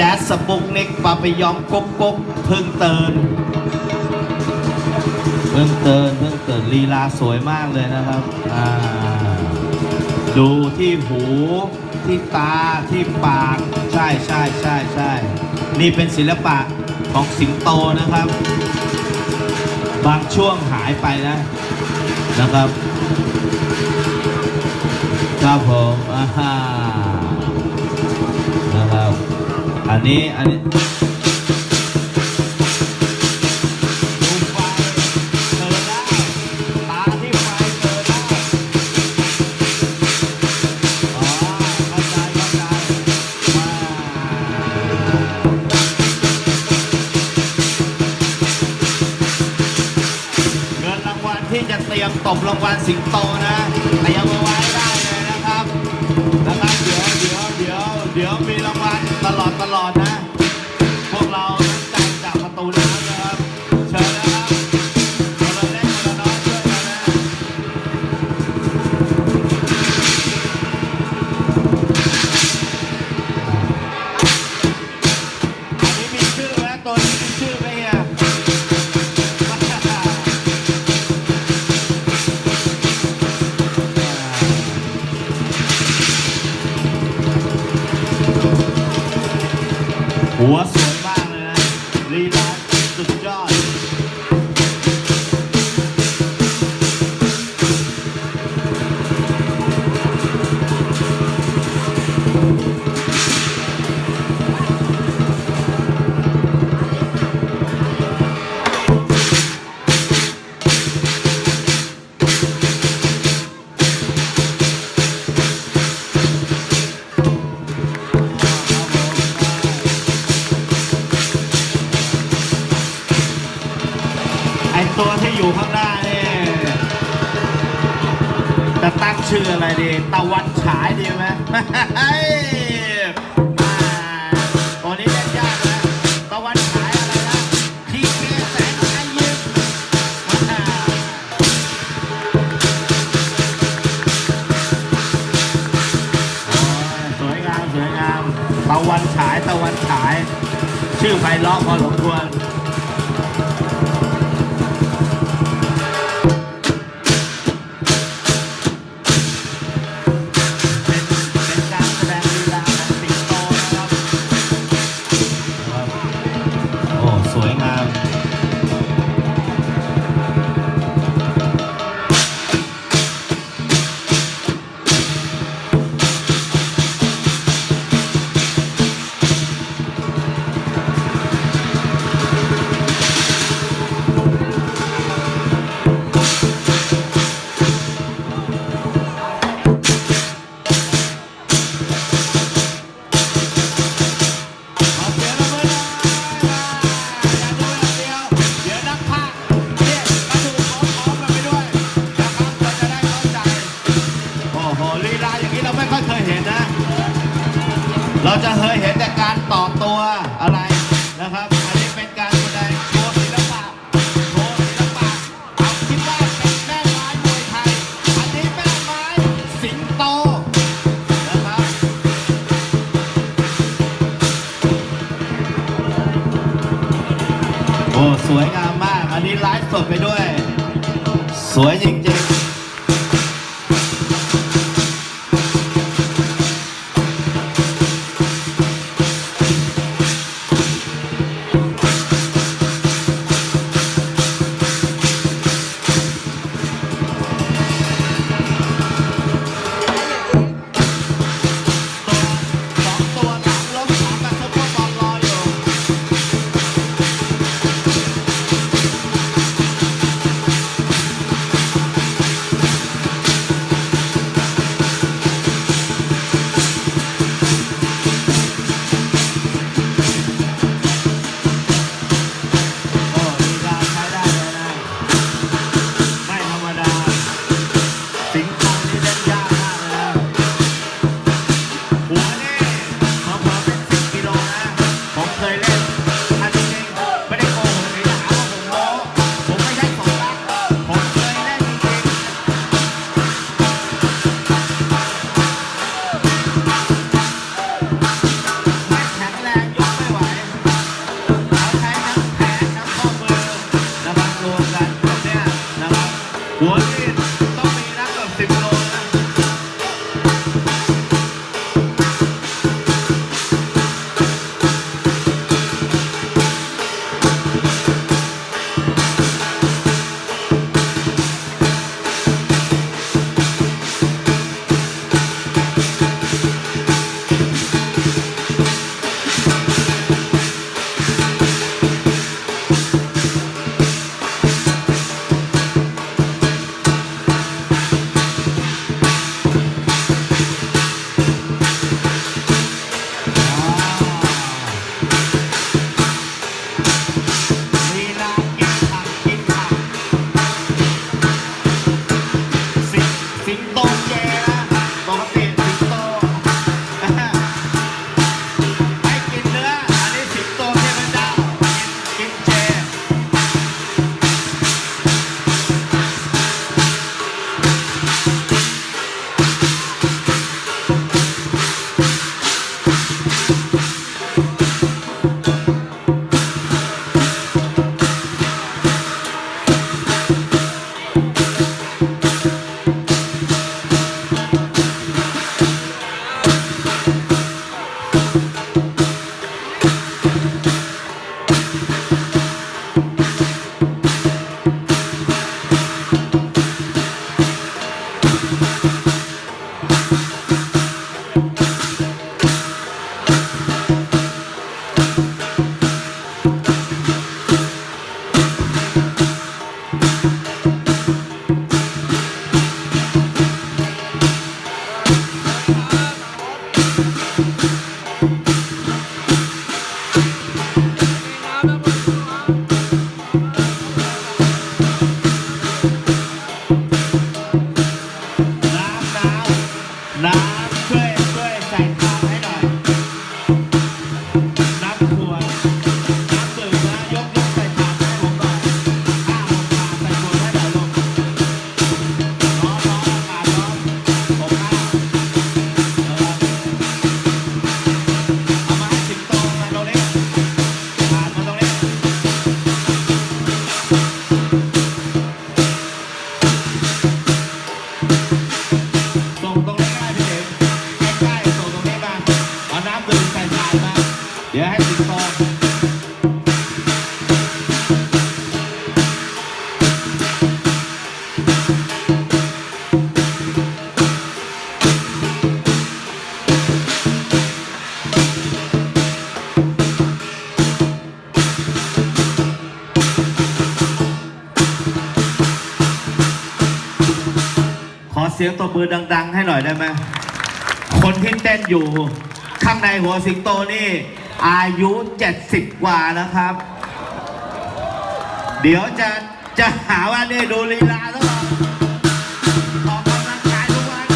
จ๊สสปุกนิกปาปยองกุ๊กกุ๊กพึ่งเตือนพึ่งเตือนพึ่งเตือนลีลาสวยมากเลยนะครับดูที่หูที่ตาที่ปากใช่ใช่ใช่ใช่นี่เป็นศิลปะของสิงโตนะครับ บางช่วงหายไปนะนะครับครับผมอ่า อันนี้อันนี้ O assunto. ตัวที่อยู่ข้างหน้าเนี่ยแต่ตั้งชื่ออะไรดี ตะวันฉายดีไหมตอนนี้เล่นยากนะตะวันฉายอะไรนะทีเคแสงอายุสวยงามสวยงาม ตะวันฉายตะวันฉาย ชื่อไพเราะพอสมควร Pode. สียงตบมือดัง ๆ ให้หน่อยได้ไหมคนที่เต้นอยู่ ข้างในหัวสิงโตนี่ อายุ 70 กว่านะครับ เดี๋ยวจะจะหาว่านี่ดูลีลาซะก่อนออกกำลังกายทุกวัน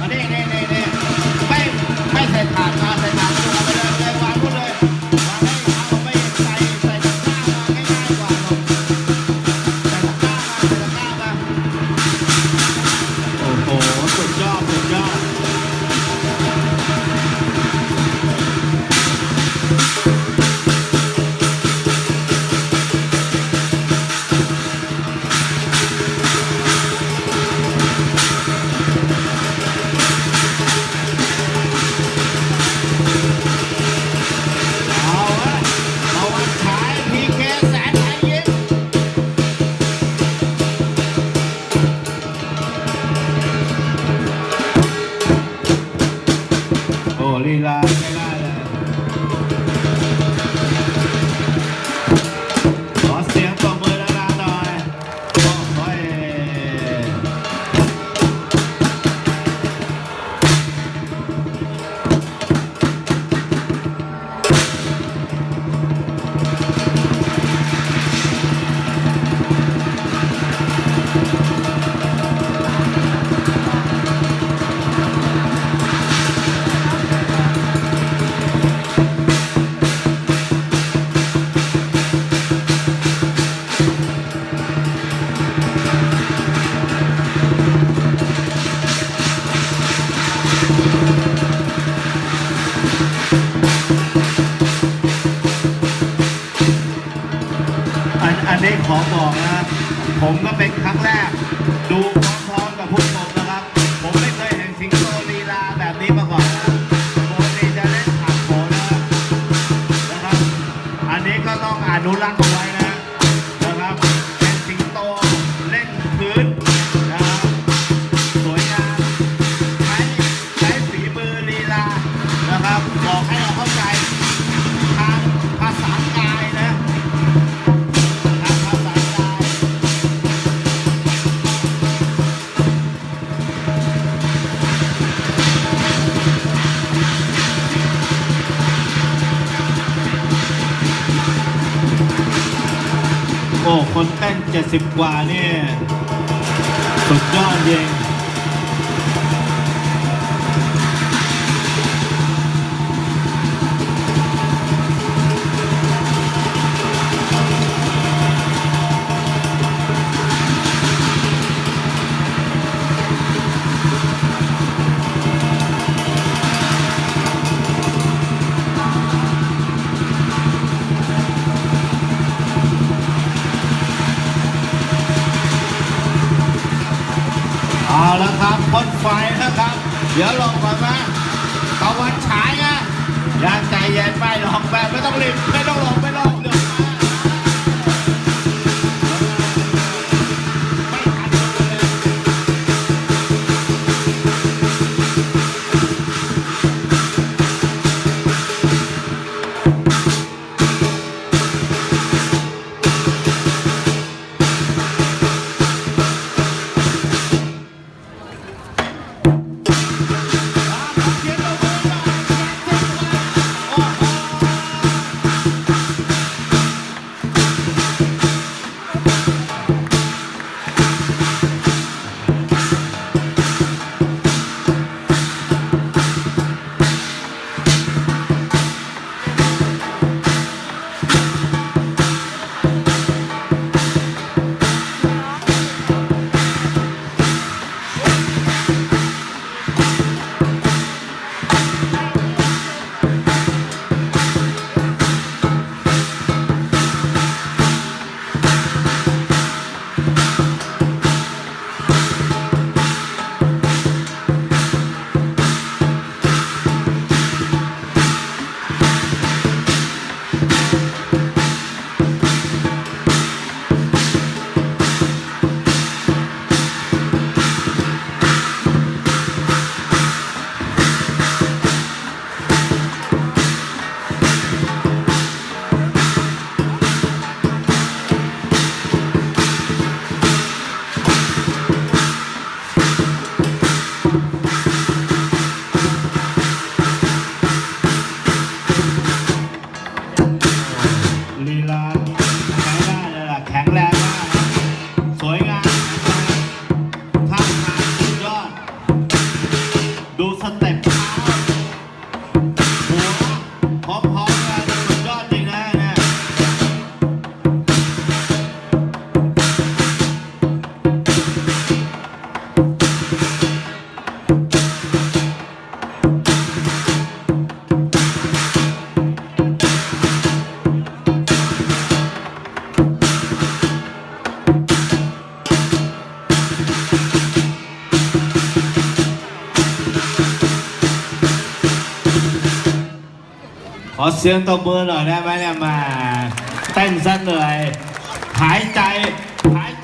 อันนี้นี่นี่นี่ไม่ไม่ใส่ถ่าดเอา นี่ขอบอกนะ ผมก็เป็นครั้งแรก ดูพร้อมๆกับพวกผมนะครับ ผมไม่เคยเห็นสิงโตลีลาแบบนี้มาก่อนนะปกติจะเล่นผักโขนนะนะครับ อันนี้ก็ต้องอนุรักษ์เอาไว้ 70 กว่านี่สุดยอดจริง เสียงตบมือหน่อยได้ไหมเนี่ยมาเต้นสักหน่อยหายใจหายใจ